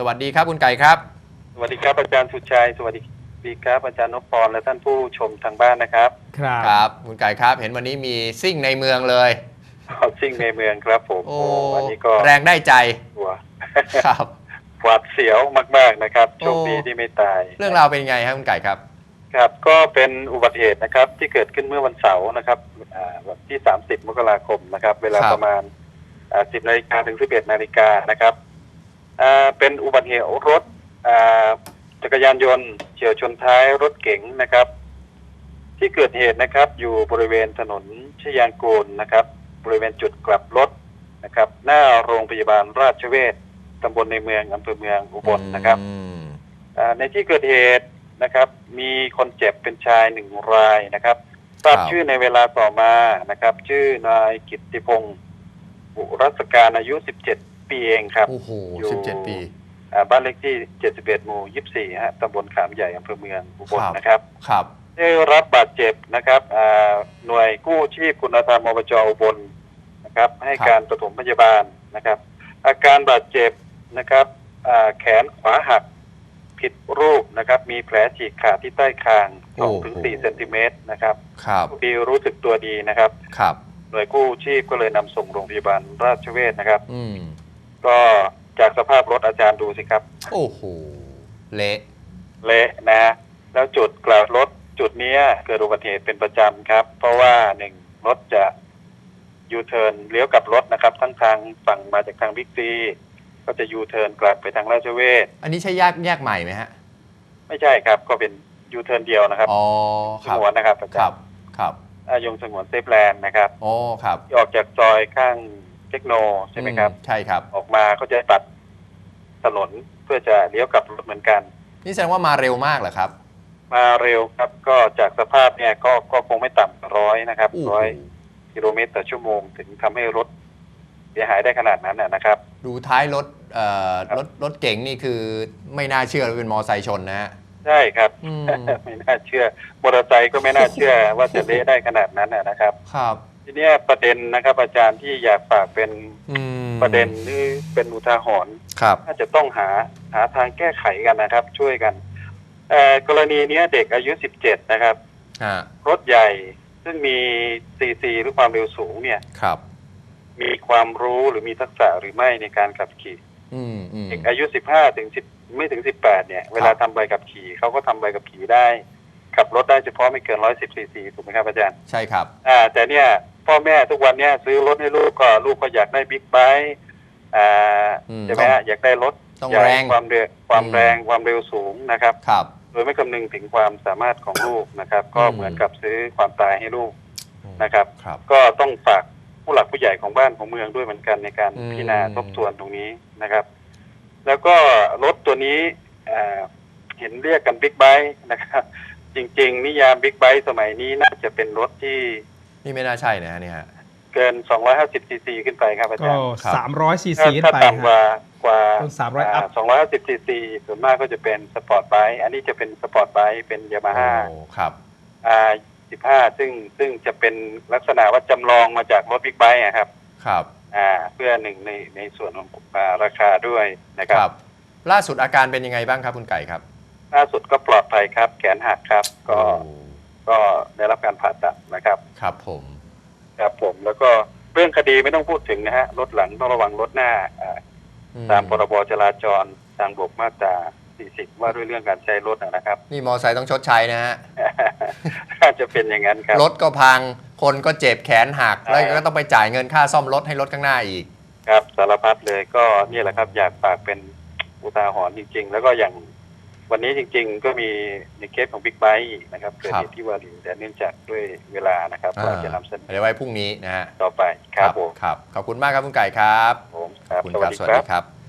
สวัสดีครับคุณไก่ครับ สวัสดีครับอาจารย์สุชัย สวัสดีครับอาจารย์นพพรและท่านผู้ชมทางบ้านนะครับ ครับ ครับคุณไก่ครับ เห็นวันนี้มีซิ่งในเมืองเลยขอซิ่งในเมืองครับผมโอ้วันนี้ก็แรงได้ใจตัวครับหวาดเสียวมาก ๆนะครับโอ้โชคดีที่ไม่ตาย เรื่องราวเป็นยังไงครับคุณไก่ครับ ครับ ก็เป็นอุบัติเหตุนะครับที่เกิดขึ้นเมื่อวันเสาร์นะครับอ่าวันที่ 30 มกราคมนะครับ เวลาครับประมาณอ่า10นาฬิกาถึง 11นาฬิกานะครับอ่า เป็นอุบัติเหตุรถอ่าจักรยานยนต์เฉียวชนท้ายรถเก๋งนะครับ ที่เกิดเหตุนะครับ อยู่บริเวณถนนชยางกูลนะครับ บริเวณจุดกลับรถนะครับ หน้าโรงพยาบาลราชเวชตำบลในเมืองอำเภอเมืองอุบลนะครับอืมอ่าในที่เกิดเหตุนะครับ มีคนเจ็บเป็นชายหนึ่งรายนะครับทราบชื่อในเวลาต่อมานะครับ ชื่อนายกิตติพงศ์บุรัศการอายุ 17 ปีเองครับ โอ้โหอยู่ สิบเจ็ดปี อ่าบ้านเลขที่ 71 หมู่ 24 ฮะตำบลขามใหญ่อำเภอเมืองอุบลครับ นะครับ ครับ ได้รับบาดเจ็บนะครับอ่าหน่วยกู้ชีพคุณธรรมอบจอุบลนะครับ ให้การปฐมพยาบาลนะครับ อาการบาดเจ็บนะครับอ่าแขนขวาหักผิดรูปนะครับ มีแผลฉีกขาดที่ใต้คางโอ้โห2ถึง4เซนติเมตรนะครับครับที่รู้สึกตัวดีนะครับ ครับ หน่วยกู้ชีพก็เลยนำส่งโรงพยาบาลราชเวชนะครับ อืม ก็จากสภาพรถอาจารย์ดูสิครับ โอ้โห เละเละนะฮะแล้วจุดกลับรถจุดเนี้ยเกิดอุบัติเหตุเป็นประจำครับ เพราะว่าหนึ่งรถจะยูเทิร์นเลี้ยวกลับรถนะครับ ทั้งทางฝั่งมาจากทางบิ๊กซีก็จะยูเทิร์นกลับไปทางราชเวชอันนี้ใช่แยกแยกใหม่ไหมฮะ ไม่ใช่ครับ ก็เป็นยูเทิร์นเดียวนะครับอ๋อสครับงวนนะครับอาคจารัรบย์ครับอายงสงวนเซฟแลนด์นะครับโอ้ครับที่ออกจากซอยข้าง เทคโนใช่ไหมครับ ใช่ครับ ออกมาก็จะตัดถนนเพื่อจะเลี้ยวกลับรถเหมือนกัน นี่แสดงว่ามาเร็วมากเหรอครับ มาเร็วครับก็จากสภาพเนี่ยก็ก็คงไม่ต่ำกว่าร้อยนะครับโอ้โหร้อยกิโลเมตรต่อชั่วโมง ถึงทำให้รถเสียหายได้ขนาดนั้นนะนะครับ ดูท้ายรถเอ่อครับรถรถเก๋งนี่คือไม่น่าเชื่อว่าเป็นมอไซค์ชนนะฮะใช่ครับอืมไม่น่าเชื่อมอเตอร์ไซค์ก็ไม่น่าเชื่อว่าจะเละได้ขนาดนั้นนะนะครับ ครับ ทีเนี้ยประเด็นนะครับ อาจารย์ที่อยากฝากเป็นอืมประเด็นหรือเป็นอุทาหรณ์ครับน่าจะต้องหาหาทางแก้ไขกันนะครับ ช่วยกันเอ่อกรณีเนี้ยเด็กอายุ 17 นะครับ ฮะรถใหญ่ซึ่งมีซีซีหรือความเร็วสูงเนี่ย ครับ มีความรู้หรือมีทักษะหรือไม่ในการขับขี่ อืมอืม เด็กอายุ 15 ถึง 10 ไม่ถึง 18 เนี่ย เวลาทำใบขับขี่เขาก็ทำใบขับขี่ได้ ขับรถได้เฉพาะไม่เกิน 110ซีซีถูกไหมครับอาจารย์ ใช่ครับ อ่าแต่เนี่ย พ่อแม่ทุกวันเนี่ยซื้อรถให้ลูกก็ลูกก็อยากได้บิ๊กไบค์อ่าอืมใช่ไหมฮะอยากได้รถต้องใหญ่แรงความเร็วความอืม แรงความเร็วสูงนะครับ ครับ โดยไม่คำนึงถึงความสามารถของลูกนะครับ ก็อืม เหมือนกับซื้อความตายให้ลูกนะครับ ครับ ก็ต้องฝากผู้หลักผู้ใหญ่ของบ้านของเมืองด้วยเหมือนกันในการอืม พิจารณาทบทวนตรงนี้นะครับ แล้วก็รถตัวนี้อ่าเห็นเรียกกันบิ๊กไบค์นะครับ จริง ๆ นิยามบิ๊กไบค์สมัยนี้น่าจะเป็นรถที่ นี่ไม่น่าใช่นะฮะเนี่ยฮะ เกิน 250ซีซีขึ้นไปครับอาก็จารย์ครับ สามร้อยซีถ้าซีขึ้ถ้านไป ต่ำกว่าฮะกว่าต้น300 up 250ซีซีส่วนมากก็จะเป็นสปอร์ตไบค์อันนี้จะเป็นสปอร์ตไบค์เป็นยามาฮ่า โอ้ครับอ่า15ซึ่งซึ่งจะเป็นลักษณะว่าจำลองมาจากรถบิ๊กไบค์อะครับ ครับ อ่า เพื่อหนึ่งในในส่วนของอ่าราคาด้วยนะคครับ รับ ล่าสุดอาการเป็นยังไงบ้างครับคุณไก่ครับล่าสุดก็ปลอดภัยครับ แขนหักครับ ก็โอ้ ก็ได้รับการผ่าตัดนะครับ ครับผม ครับผมแล้วก็เรื่องคดีไม่ต้องพูดถึงนะฮะรถหลังต้องระวังรถหน้าอ่าอืตามพรบจราจรทางบกมาตรา 40 ว่าด้วยเรื่องการใช้รถนะครับ นี่มอไซค์ต้องชดใช้นะฮะน่าจะเป็นอย่างนั้นครับ รถก็พังคนก็เจ็บแขนหักใช่แล้วก็ต้องไปจ่ายเงินค่าซ่อมรถให้รถข้างหน้าอีก ครับสารพัดเลยก็นี่แหละครับ อยากฝากเป็นอุทาหรณ์จริง ๆ แล้วก็อย่าง วันนี้จริงๆก็มีในเคสของบิ๊กไบค์อีกนะครับเกิดครับเหตุที่วารินแต่เนื่องจากด้วยเวลานะครับอ่าเราจะนำเสนอเดี๋ยวไว้พรุ่งนี้นะฮะต่อไปครับผมครับขอบคุณมากครับคุณไก่ครับผมครับขอบคุณสควัรัสบดีสวัสครัดีบครับ